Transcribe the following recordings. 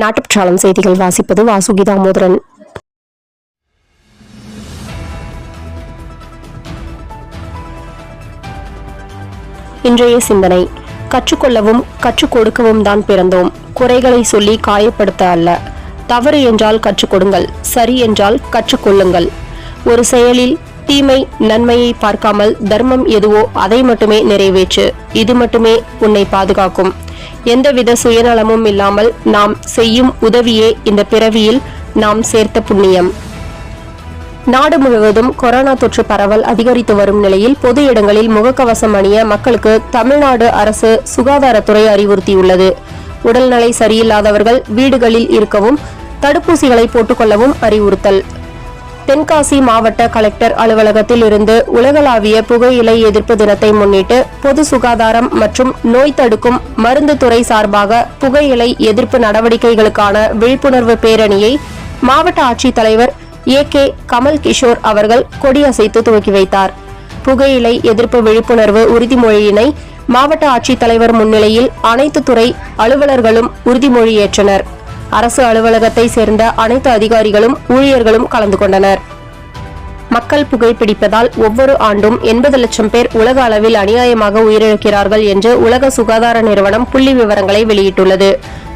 நாட்டுப்பற்றாளம் செய்திகள் வாசிப்பது வாசுகி தாமோதரன் இன்றைய சிந்தனை கற்றுக்கொள்ளவும் கற்றுக் கொடுக்கவும் தான் பிறந்தோம். குறைகளை சொல்லி காயப்படுத்த அல்ல. தவறு என்றால் கற்றுக் கொடுங்கள் சரி என்றால் கற்றுக்கொள்ளுங்கள். ஒரு செயலில் தீமை நன்மையை பார்க்காமல் தர்மம் எதுவோ அதை மட்டுமே நிறைவேற்று. இது மட்டுமே உன்னை பாதுகாக்கும். எந்தவித சுயநலமும் இல்லாமல் நாம் செய்யும் உதவியே இந்த பிறவியில் நாம் சேர்த்த புண்ணியம். நாடு முழுவதும் கொரோனா தொற்று பரவல் அதிகரித்து வரும் நிலையில் பொது இடங்களில் முகக்கவசம் அணிய மக்களுக்கு தமிழ்நாடு அரசு சுகாதாரத்துறை அறிவுறுத்தியுள்ளது. உடல்நிலை சரியில்லாதவர்கள் வீடுகளில் இருக்கவும் தடுப்பூசிகளை போட்டுக்கொள்ளவும் அறிவுறுத்தல். தென்காசி மாவட்ட கலெக்டர் அலுவலகத்தில் இருந்து உலகளாவிய புகையிலை எதிர்ப்பு தினத்தை முன்னிட்டு பொது சுகாதாரம் மற்றும் நோய் தடுக்கும் மருந்து துறை சார்பாக புகையிலை எதிர்ப்பு நடவடிக்கைகளுக்கான விழிப்புணர்வு பேரணியை மாவட்ட ஆட்சித்தலைவர் ஏ கே கமல் கிஷோர் அவர்கள் கொடியசைத்து துவக்கி வைத்தார். புகையிலை எதிர்ப்பு விழிப்புணர்வு உறுதிமொழியினை மாவட்ட ஆட்சித்தலைவர் முன்னிலையில் அனைத்து துறை அலுவலர்களும் உறுதிமொழியேற்றனர். அரசு அலுவலகத்தை சேர்ந்த அனைத்து அதிகாரிகளும் ஊழியர்களும் கலந்து கொண்டனர். மக்கள் புகைப்பிடிப்பதால் ஒவ்வொரு ஆண்டும் எண்பது லட்சம் பேர் உலக அளவில் அநியாயமாக உயிரிழக்கிறார்கள் என்று உலக சுகாதார நிறுவனம் புள்ளி விவரங்களை வெளியிட்டுள்ளது.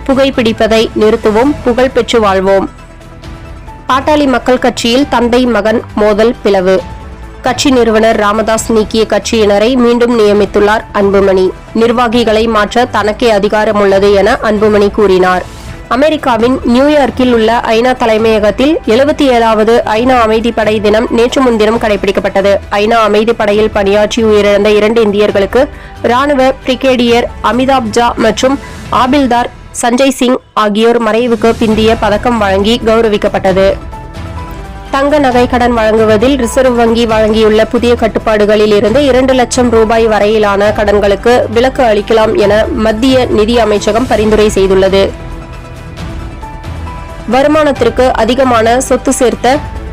புகைப்பிடிப்பதை நிறுத்துவோம் புகழ்பெற்று வாழ்வோம். பாட்டாளி மக்கள் கட்சியில் தந்தை மகன் மோதல் பிளவு. கட்சி நிறுவனர் ராமதாஸ் நீக்கிய கட்சியினரை மீண்டும் நியமித்துள்ளார் அன்புமணி. நிர்வாகிகளை மாற்ற தனக்கே அதிகாரம் உள்ளது என அன்புமணி கூறினார். அமெரிக்காவின் நியூயார்க்கில் உள்ள ஐநா தலைமையகத்தில் எழுபத்தி ஏழாவது ஐநா அமைதிப்படை தினம் நேற்று முன்தினம் கடைபிடிக்கப்பட்டது. ஐநா அமைதிப்படையில் பணியாற்றி உயிரிழந்த இரண்டு இந்தியர்களுக்கு ராணுவ பிரிகேடியர் அமிதாப் ஜா மற்றும் ஆபில்தார் சஞ்சய் சிங் ஆகியோர் மறைவுக்கு பிந்திய பதக்கம் வழங்கி கௌரவிக்கப்பட்டது. தங்க நகை கடன் வழங்குவதில் ரிசர்வ் வங்கி வழங்கியுள்ள புதிய கட்டுப்பாடுகளில் இருந்து இரண்டு லட்சம் ரூபாய் வரையிலான கடன்களுக்கு விலக்கு அளிக்கலாம் என மத்திய நிதி அமைச்சகம் பரிந்துரை செய்துள்ளது. வருமானத்திற்கு அதிகமான சொத்து சேர்த்த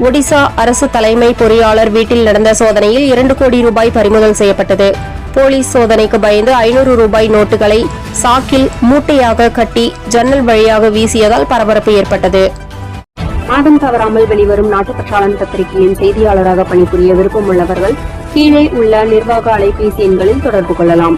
ஒடிசா அரசு தலைமை பொறியாளர் வீட்டில் நடந்த சோதனையில் இரண்டு கோடி ரூபாய் பறிமுதல் செய்யப்பட்டது. போலீஸ் சோதனைக்கு பயந்து ஐநூறு ரூபாய் நோட்டுகளை சாக்கில் மூட்டையாக கட்டி ஜன்னல் வழியாக வீசியதால் பரபரப்பு ஏற்பட்டது. மாதம் தவறாமல் வெளிவரும் நாட்டுப்பற்றாளன் பத்திரிகையின் செய்தியாளராக பணிபுரிய விருப்பம் உள்ளவர்கள் கீழே உள்ள நிர்வாக அலைபேசி எண்களில் தொடர்பு கொள்ளலாம்.